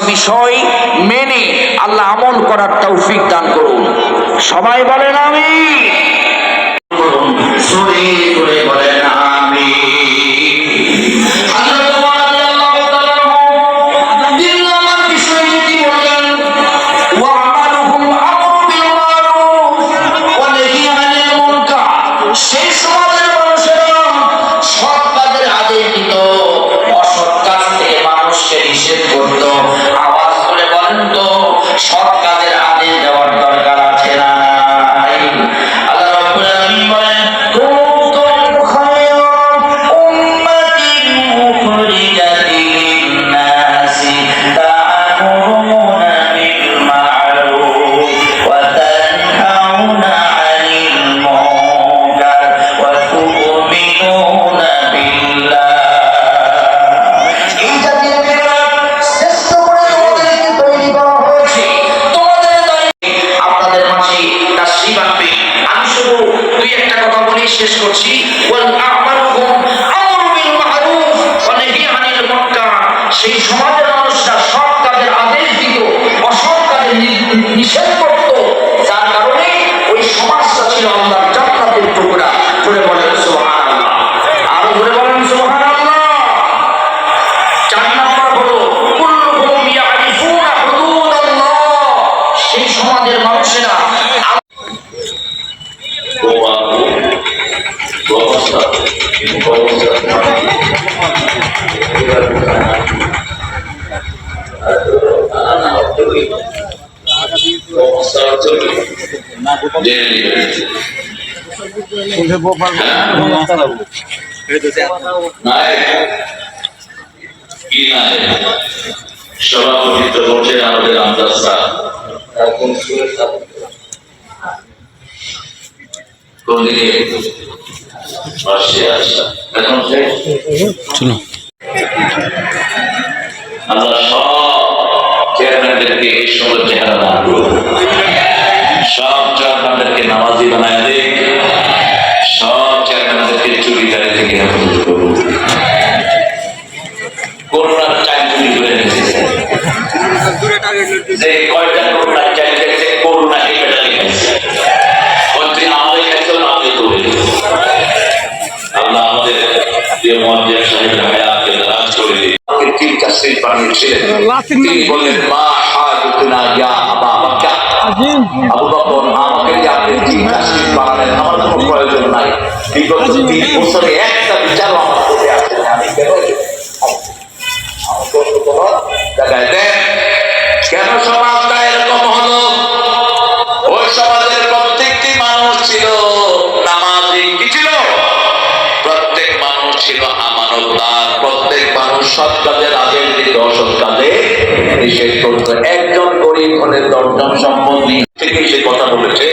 বিষয় মেনে আল্লাহ আমল করার তৌফিক দান করুন। সবাই বলেন আমি বলেন আমি সৎ সেই সমাজের মানুষেরা নাই সভাপতিত্ব করছে আমাদের আমদার স্যার। সব চেয়ারম্যানদেরকে সব চেয়ারম্যানদেরকে নামাজি যে কয়টা করোনার চাল করোনা বেটা লিখেছে? আমাদের খাইছিল আমাদের করে। আল্লাহ আমাদের প্রিয় মহাজিয়া সাহেবের হায়াতকে দারাজ করে দিন তিন কাশ্মীর বানিয়েছিলেন তিনি বললেন মা হাজুতুনা ইয়া আবা বাক্কা। আবু বকর আমাকে যে আপনি তিন কাশ্মীর বানালেন। আমার কোনো প্রয়োজন নাই। বিগত তিন বছরে একটা বিচারও আমার ছিল আমানতদার প্রত্যেক মানুষ সৎ কাজের রাজের দিকে অসৎ কাজে নিষেধ করত একজন গরিব হলে দশজন সম্বন্ধী থেকে সে কথা বলেছে?